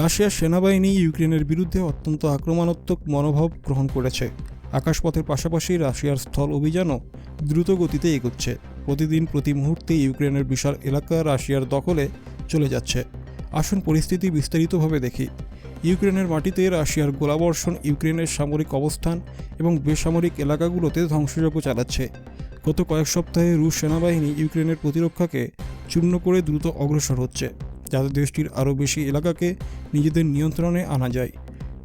রাশিয়ার সেনাবাহিনী ইউক্রেনের বিরুদ্ধে অত্যন্ত আক্রমণাত্মক মনোভাব গ্রহণ করেছে। আকাশপথের পাশাপাশি রাশিয়ার স্থল অভিযানও দ্রুত গতিতে এগোচ্ছে। প্রতিদিন প্রতি মুহূর্তে ইউক্রেনের বিশাল এলাকা রাশিয়ার দখলে চলে যাচ্ছে। আসুন পরিস্থিতি বিস্তারিতভাবে দেখি। ইউক্রেনের মাটিতে রাশিয়ার গোলাবর্ষণ, ইউক্রেনের সামরিক অবস্থান এবং বেসামরিক এলাকাগুলোতে ধ্বংসযজ্ঞ চালাচ্ছে। গত কয়েক সপ্তাহে রুশ সেনাবাহিনী ইউক্রেনের প্রতিরক্ষাকে চূর্ণ করে দ্রুত অগ্রসর হচ্ছে। যাতে দেশটির আরও বেশি এলাকাকে নিজেদের নিয়ন্ত্রণে আনা যায়।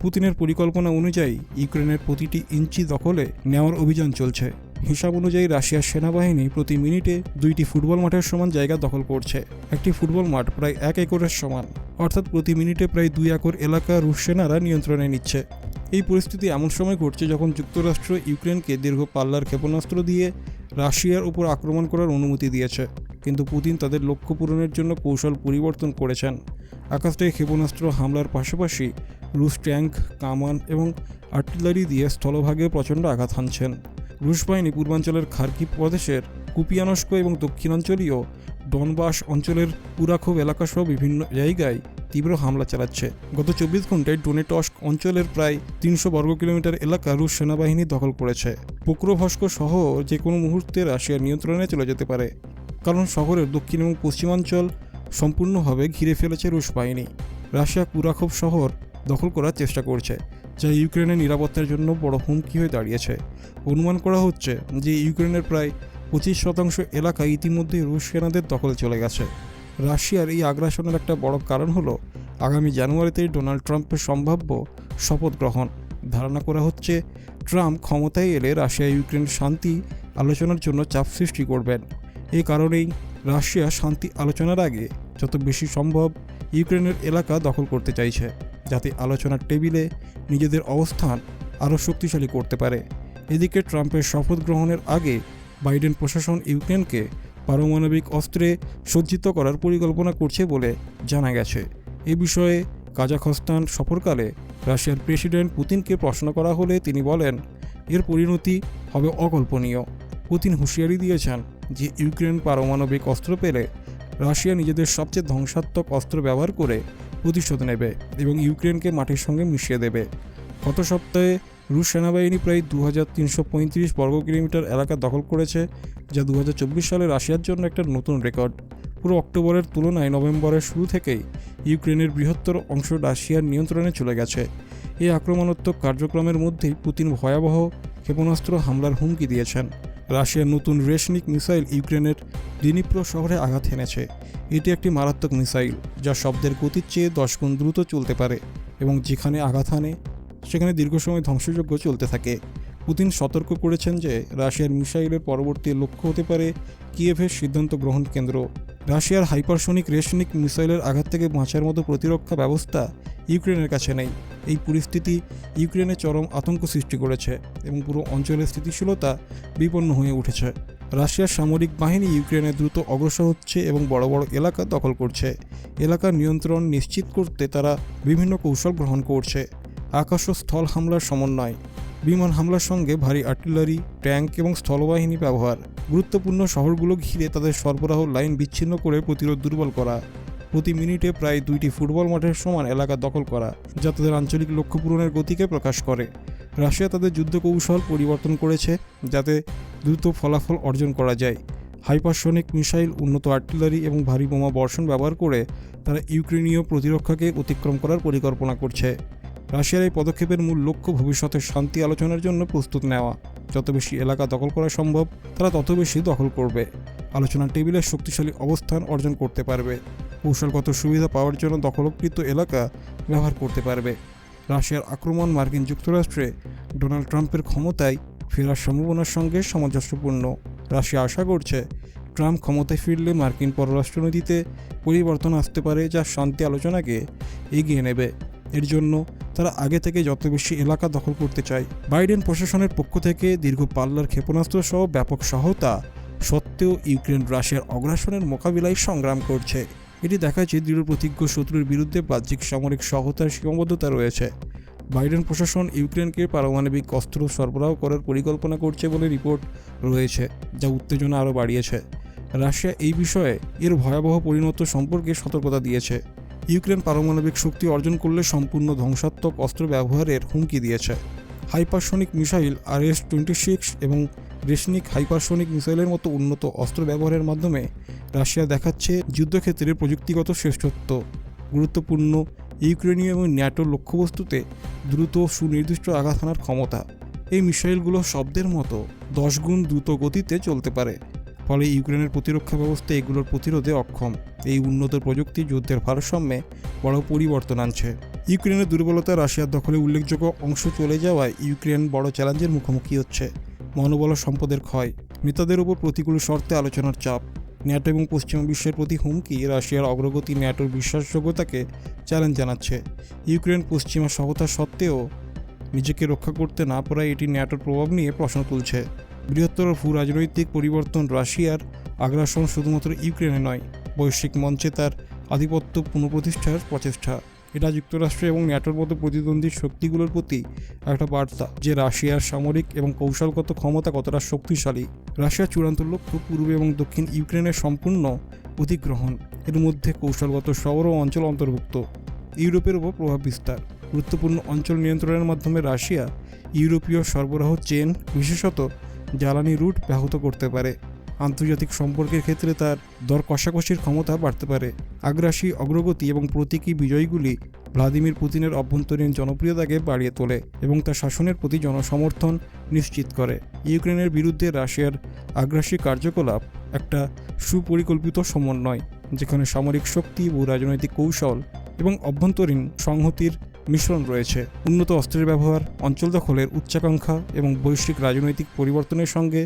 পুতিনের পরিকল্পনা অনুযায়ী ইউক্রেনের প্রতিটি ইঞ্চি দখলে নেওয়ার অভিযান চলছে। হিসাব অনুযায়ী রাশিয়ার সেনাবাহিনী প্রতি মিনিটে দুইটি ফুটবল মাঠের সমান জায়গা দখল করছে। একটি ফুটবল মাঠ প্রায় এক একরের সমান। অর্থাৎ প্রতি মিনিটে প্রায় দুই একর এলাকা রুশ সেনারা নিয়ন্ত্রণে নিচ্ছে। এই পরিস্থিতি এমন সময় ঘটছে যখন যুক্তরাষ্ট্র ইউক্রেনকে দীর্ঘ পাল্লার ক্ষেপণাস্ত্র দিয়ে রাশিয়ার উপর আক্রমণ করার অনুমতি দিয়েছে। কিন্তু পুতিন তাদের লক্ষ্য পূরণের জন্য কৌশল পরিবর্তন করেছেন। আকাশ থেকে ক্ষেপণাস্ত্র হামলার পাশাপাশি রুশ ট্যাঙ্ক, কামান এবং আর্টিলারি দিয়ে স্থলভাগে প্রচণ্ড আঘাত হানছেন। রুশ বাহিনী পূর্বাঞ্চলের খার্কি প্রদেশের কুপিয়ানস্ক এবং দক্ষিণাঞ্চলীয় ডনবাস অঞ্চলের পুরাখোভ এলাকাসহ বিভিন্ন জায়গায় তীব্র হামলা চালাচ্ছে। গত চব্বিশ ঘন্টায় ডোনেটস্ক অঞ্চলের প্রায় তিনশো বর্গ কিলোমিটার এলাকা রুশ সেনাবাহিনী দখল করেছে। পোক্রোভস্ক সহ যে কোনো মুহূর্তে রাশিয়ার নিয়ন্ত্রণে চলে যেতে পারে। কারণ শহরের দক্ষিণ এবং পশ্চিমাঞ্চল সম্পূর্ণভাবে ঘিরে ফেলেছে রুশ বাহিনী। রাশিয়া কুরাখোভ শহর দখল করার চেষ্টা করছে, যা ইউক্রেনের নিরাপত্তার জন্য বড় হুমকি হয়ে দাঁড়িয়েছে। অনুমান করা হচ্ছে যে ইউক্রেনের প্রায় পঁচিশ শতাংশ এলাকা ইতিমধ্যে রুশ সেনাদের দখলে চলে গেছে। রাশিয়ার এই আগ্রাসনের একটা বড় কারণ হলো, আগামী জানুয়ারিতে ডোনাল্ড ট্রাম্পের সম্ভাব্য শপথ গ্রহণ। ধারণা করা হচ্ছে, ট্রাম্প ক্ষমতায় এলে রাশিয়া ইউক্রেন শান্তি আলোচনার জন্য চাপ সৃষ্টি করবেন। এই কারণেই রাশিয়া শান্তি আলোচনার আগে যত বেশি সম্ভব ইউক্রেনের এলাকা দখল করতে চাইছে, যাতে আলোচনার টেবিলে নিজেদের অবস্থান আরও শক্তিশালী করতে পারে। এদিকে ট্রাম্পের শপথ গ্রহণের আগে বাইডেন প্রশাসন ইউক্রেনকে পারমাণবিক অস্ত্রে সজ্জিত করার পরিকল্পনা করছে বলে জানা গেছে। এ বিষয়ে কাজাখস্তান সফরকালে রাশিয়ার প্রেসিডেন্ট পুতিনকে প্রশ্ন করা হলে তিনি বলেন, এর পরিণতি হবে অকল্পনীয়। পুতিন হুঁশিয়ারি দিয়েছেন যে ইউক্রেন পারমাণবিক অস্ত্র পেলে রাশিয়া নিজেদের সবচেয়ে ধ্বংসাত্মক অস্ত্র ব্যবহার করে প্রতিশোধ নেবে এবং ইউক্রেনকে মাটির সঙ্গে মিশিয়ে দেবে। গত সপ্তাহে রুশ সেনাবাহিনী প্রায় দু হাজার তিনশো পঁয়ত্রিশ বর্গ কিলোমিটার এলাকা দখল করেছে, যা দু হাজার চব্বিশ সালে রাশিয়ার জন্য একটা নতুন রেকর্ড। পুরো অক্টোবরের তুলনায় নভেম্বরের শুরু থেকেই ইউক্রেনের বৃহত্তর অংশ রাশিয়ার নিয়ন্ত্রণে চলে গেছে। এই আক্রমণাত্মক কার্যক্রমের মধ্যেই পুতিন ভয়াবহ ক্ষেপণাস্ত্র হামলার হুমকি দিয়েছেন। রাশিয়ার নতুন রেশনিক মিসাইল ইউক্রেনের ডিনিপ্র শহরে আঘাত হেনেছে। এটি একটি মারাত্মক মিসাইল, যা শব্দের গতির চেয়ে দশ গুণ দ্রুত চলতে পারে এবং যেখানে আঘাত হানে, সেখানে দীর্ঘ সময় ধ্বংসযজ্ঞ চলতে থাকে। পুতিন সতর্ক করেছেন যে, রাশিয়ার মিসাইলের পরবর্তী লক্ষ্য হতে পারে কিয়েভের সিদ্ধান্ত গ্রহণ কেন্দ্র। রাশিয়ার হাইপারসনিক রেশনিক মিসাইলের আঘাত থেকে বাঁচার মতো প্রতিরক্ষা ব্যবস্থা ইউক্রেনের কাছে নেই। এই পরিস্থিতি ইউক্রেনে চরম আতঙ্ক সৃষ্টি করেছে এবং পুরো অঞ্চলের স্থিতিশীলতা বিপন্ন হয়ে উঠেছে। রাশিয়ার সামরিক বাহিনী ইউক্রেনে দ্রুত অগ্রসর হচ্ছে এবং বড় বড় এলাকা দখল করছে। এলাকার নিয়ন্ত্রণ নিশ্চিত করতে তারা বিভিন্ন কৌশল গ্রহণ করছে। আকাশ ও স্থল হামলার সমন্বয়, বিমান হামলার সঙ্গে ভারী আর্টিলারি, ট্যাঙ্ক এবং স্থলবাহিনী ব্যবহার, গুরুত্বপূর্ণ শহরগুলো ঘিরে তাদের সরবরাহ লাইন বিচ্ছিন্ন করে প্রতিরোধ দুর্বল করা। প্রতি মিনিটে প্রায় দুইটি ফুটবল মাঠের সমান এলাকা দখল করা যা তাদের আঞ্চলিক লক্ষ্য পূরণের গতিকে প্রকাশ করে। রাশিয়া তাদের যুদ্ধ কৌশল পরিবর্তন করেছে যাতে দ্রুত ফলাফল অর্জন করা যায়। হাইপারসনিক মিসাইল, উন্নত আর্টিলারি এবং ভারী বোমা বর্ষণ ব্যবহার করে তারা ইউক্রেনীয় প্রতিরক্ষাকে অতিক্রম করার পরিকল্পনা করছে। রাশিয়ার এই পদক্ষেপের মূল লক্ষ্য ভবিষ্যতে শান্তি আলোচনার জন্য প্রস্তুত নেওয়া। যত বেশি এলাকা দখল করা সম্ভব, তারা তত বেশি দখল করবে। আলোচনার টেবিলের শক্তিশালী অবস্থান অর্জন করতে পারবে। কৌশলগত সুবিধা পাওয়ার জন্য দখলকৃত এলাকা ব্যবহার করতে পারবে। রাশিয়ার আক্রমণ মার্কিন যুক্তরাষ্ট্রে ডোনাল্ড ট্রাম্পের ক্ষমতায় ফেরার সম্ভাবনার সঙ্গে সামঞ্জস্যপূর্ণ। রাশিয়া আশা করছে ট্রাম্প ক্ষমতায় ফিরলে মার্কিন পররাষ্ট্রনীতিতে পরিবর্তন আসতে পারে যা শান্তি আলোচনাকে এগিয়ে নেবে। এর জন্য তারা আগে থেকে যত বেশি এলাকা দখল করতে চায়, বাইডেন প্রশাসনের পক্ষ থেকে দীর্ঘ পাল্লার ক্ষেপণাস্ত্র সহ ব্যাপক সহায়তা সত্ত্বেও ইউক্রেন রাশিয়ার অগ্রাসনের মোকাবিলায় সংগ্রাম করছে। এটি দেখাচ্ছে দৃঢ় প্রতিজ্ঞ শত্রুর বিরুদ্ধে বাহ্যিক সামরিক সহায়তার সীমাবদ্ধতা রয়েছে। বাইডেন প্রশাসন ইউক্রেনকে পারমাণবিক অস্ত্র সরবরাহ করার পরিকল্পনা করছে বলে রিপোর্ট রয়েছে, যা উত্তেজনা আরও বাড়িয়েছে। রাশিয়া এই বিষয়ে এর ভয়াবহ পরিণত সম্পর্কে সতর্কতা দিয়েছে। ইউক্রেন পারমাণবিক শক্তি অর্জন করলে সম্পূর্ণ ধ্বংসাত্মক অস্ত্র ব্যবহারের হুমকি দিয়েছে। Hypersonic missile R S twenty six এবং রেশনিক হাইপারসনিক মিসাইলের মতো উন্নত অস্ত্র ব্যবহারের মাধ্যমে রাশিয়া দেখাচ্ছে যুদ্ধক্ষেত্রে প্রযুক্তিগত শ্রেষ্ঠত্ব। গুরুত্বপূর্ণ ইউক্রেনীয় এবং ন্যাটোর লক্ষ্যবস্তুতে দ্রুত সুনির্দিষ্ট আঘাত হানার ক্ষমতা। এই মিসাইলগুলো শব্দের মতো দশ গুণ দ্রুত গতিতে চলতে পারে। ফলে ইউক্রেনের প্রতিরক্ষা ব্যবস্থা এগুলোর প্রতিরোধে অক্ষম। এই উন্নত প্রযুক্তি যুদ্ধের ভারসাম্যে বড় পরিবর্তন আনছে। ইউক্রেনের দুর্বলতা রাশিয়ার দখলে উল্লেখযোগ্য অংশ চলে যাওয়ায় ইউক্রেন বড় চ্যালেঞ্জের মুখোমুখি হচ্ছে। মনোবল সম্পদের ক্ষয় নেতাদের উপর প্রতিকূল শর্তে আলোচনার চাপ। ন্যাটো এবং পশ্চিমা বিশ্বের প্রতি হুমকি রাশিয়ার অগ্রগতি ন্যাটোর বিশ্বাসযোগ্যতাকে চ্যালেঞ্জ জানাচ্ছে। ইউক্রেন পশ্চিমা সহতা সত্ত্বেও নিজেকে রক্ষা করতে না পারায় এটি ন্যাটোর প্রভাব নিয়ে প্রশ্ন তুলছে। বৃহত্তর ভূ রাজনৈতিক পরিবর্তন রাশিয়ার আগ্রাসন শুধুমাত্র ইউক্রেনে নয়, বৈশ্বিক মঞ্চে তার আধিপত্য পুনঃপ্রতিষ্ঠার প্রচেষ্টা। এটা যুক্তরাষ্ট্র এবং ন্যাটোর মতো প্রতিদ্বন্দ্বী শক্তিগুলোর প্রতি একটা বার্তা যে রাশিয়ার সামরিক এবং কৌশলগত ক্ষমতা কতটা শক্তিশালী। রাশিয়ার চূড়ান্ত লক্ষ্য পূর্ব এবং দক্ষিণ ইউক্রেনের সম্পূর্ণ অধিগ্রহণ। এর মধ্যে কৌশলগত শহর ও অঞ্চল অন্তর্ভুক্ত। ইউরোপের উপর প্রভাব বিস্তার। গুরুত্বপূর্ণ অঞ্চল নিয়ন্ত্রণের মাধ্যমে রাশিয়া ইউরোপীয় সরবরাহ চেন, বিশেষত জ্বালানি রুট ব্যাহত করতে পারে। আন্তর্জাতিক সম্পর্কের ক্ষেত্রে তার দর কষাকষির ক্ষমতা বাড়তে পারে। আগ্রাসী অগ্রগতি এবং প্রতীকী বিজয়গুলি ভ্লাদিমির পুতিনের অভ্যন্তরীণ জনপ্রিয়তাকে বাড়িয়ে তোলে এবং তার শাসনের প্রতি জনসমর্থন নিশ্চিত করে। ইউক্রেনের বিরুদ্ধে রাশিয়ার আগ্রাসী কার্যকলাপ একটা সুপরিকল্পিত সমন্বয়, যেখানে সামরিক শক্তি ও রাজনৈতিক কৌশল এবং অভ্যন্তরীণ সংহতির মিশ্রণ রয়েছে। উন্নত অস্ত্রের ব্যবহার, অঞ্চল দখলের উচ্চাকাঙ্ক্ষা এবং বৈশ্বিক রাজনৈতিক পরিবর্তনের সঙ্গে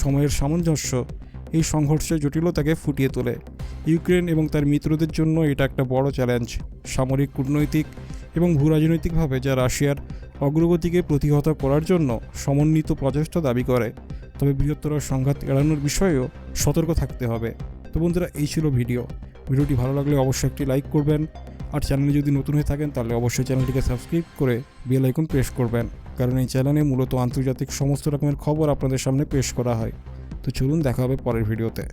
সময়ের সামঞ্জস্য এই সংঘর্ষের জটিলতাকে ফুটিয়ে তোলে। ইউক্রেন এবং তার মিত্রদের জন্য এটা একটা বড় চ্যালেঞ্জ। সামরিক, কূটনৈতিক এবং ভূরাজনৈতিকভাবে যা রাশিয়ার অগ্রগতিকে প্রতিহত করার জন্য সমন্বিত প্রচেষ্টা দাবি করে, তবে বৃহত্তর সংঘাত এড়ানোর বিষয়েও সতর্ক থাকতে হবে। তো বন্ধুরা, এই ছিল ভিডিও। ভিডিওটি ভালো লাগলে অবশ্যই একটি লাইক করবেন আর চ্যানেলে যদি নতুন হয়ে থাকেন, তাহলে অবশ্যই চ্যানেলটিকে সাবস্ক্রাইব করে বেল আইকন প্রেস করবেন। কারণ এই চ্যানেলে মূলত আন্তর্জাতিক সমস্ত রকমের খবর আপনাদের সামনে পেশ করা হয়। তো চলুন দেখা হবে পরের ভিডিওতে।